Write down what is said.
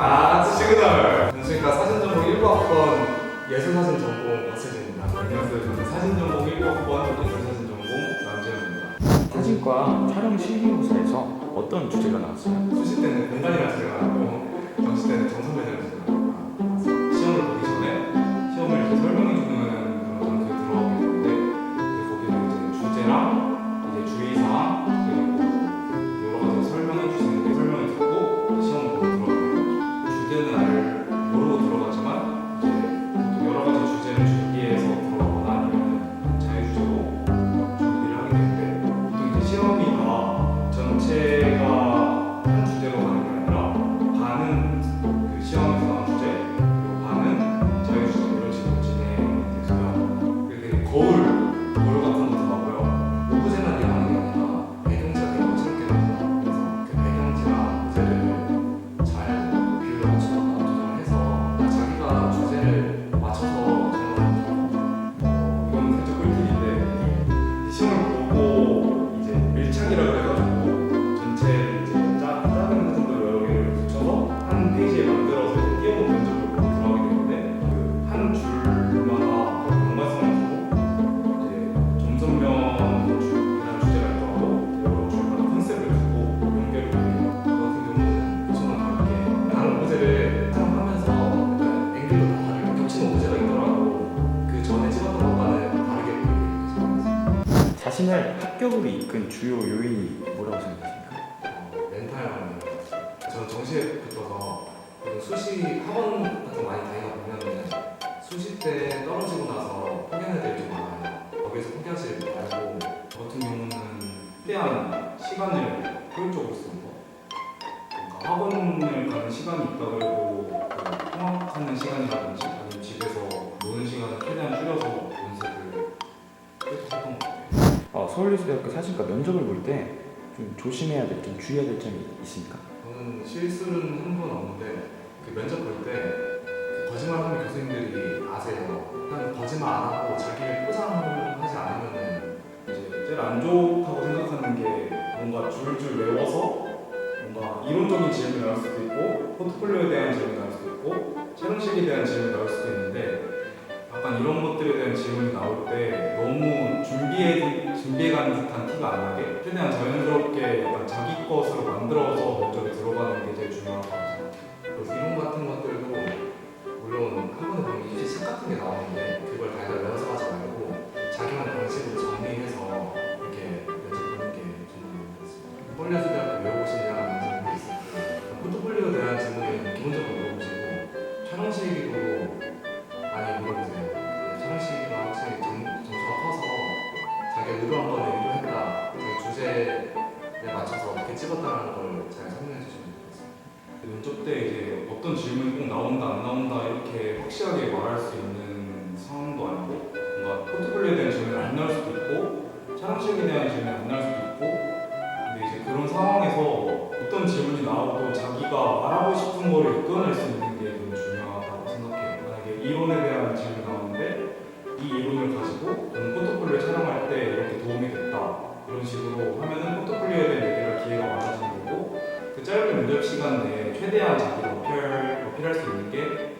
아, 아트 시그널. 그러니까 사진 전공 1학번 예술 사진 전공 박세진입니다. 안녕하세요. 저는 사진 전공 1학번 예술 사진 전공 남재현입니다. 사진과 촬영 실기고사에서 어떤 주제가 나왔어요? 수시 때는 공간이라는 주제가 나왔고 정시 때는 정선배라는 주제가 나왔어요. 시험을 보기 전에 시험을 이제 설명해주는 그런 장소에 들어가게 되는데 거기는 이제 주제랑 자신을 합격으로 이끈 주요 요인이 뭐라고 생각하십니까? 어, 멘탈하는 저는 정시에 붙어서 수시 학원 같은 거 많이 다니다 보면은 수시 때 떨어지고 나서 포기하는 애들이 좀 많아요. 거기서 포기하지 말고 저 같은 경우는 최대한 시간을 효율적으로 쓰는 거. 그러니까 학원을 가는 시간이 있다 그래도 그 통학하는 시간이라든지 아니면 집에서 노는 시간을 최대한 줄여서 서울예술대학교 사진과 면접을 볼 때 좀 조심해야 될 점, 주의해야 될 점이 있습니까? 저는 실수는 한 번 없는데 그 면접 볼때 그 거짓말하는 교수님들이 아세요. 한 거짓말 안 하고 자기를 포장을 하지 않으면은 이제 제일 안 좋다고 생각하는 게 뭔가 줄줄 외워서 뭔가 이론적인 질문이 나올 수도 있고 포트폴리오에 대한 질문이 나올 수도 있고 촬영식에 대한 질문이 나올 수도 있는데 약간 이런 것들에 대한 질문이 나올 때 너무 준비해 준비해간 듯한 티가 안 나게 최대한 자연스럽게 약간 자기 것으로 만들어서 찍었다는 걸 잘 설명해 주시면 좋겠습니다. 면접 때 이제 어떤 질문이 꼭 나온다 안 나온다 이렇게 확실하게 말할 수 있는 상황도 아니고 뭔가 포트폴리오에 대한 질문이 안 나올 수도 있고 촬영식에 대한 질문이 안 나올 수도 있고 근데 이제 그런 상황에서 어떤 질문이 나와도 자기가 말하고 싶은 거를 이끌어낼 수 있는 짧은 시간 내에 최대한 자기를 어필, 어필할 수 있는 게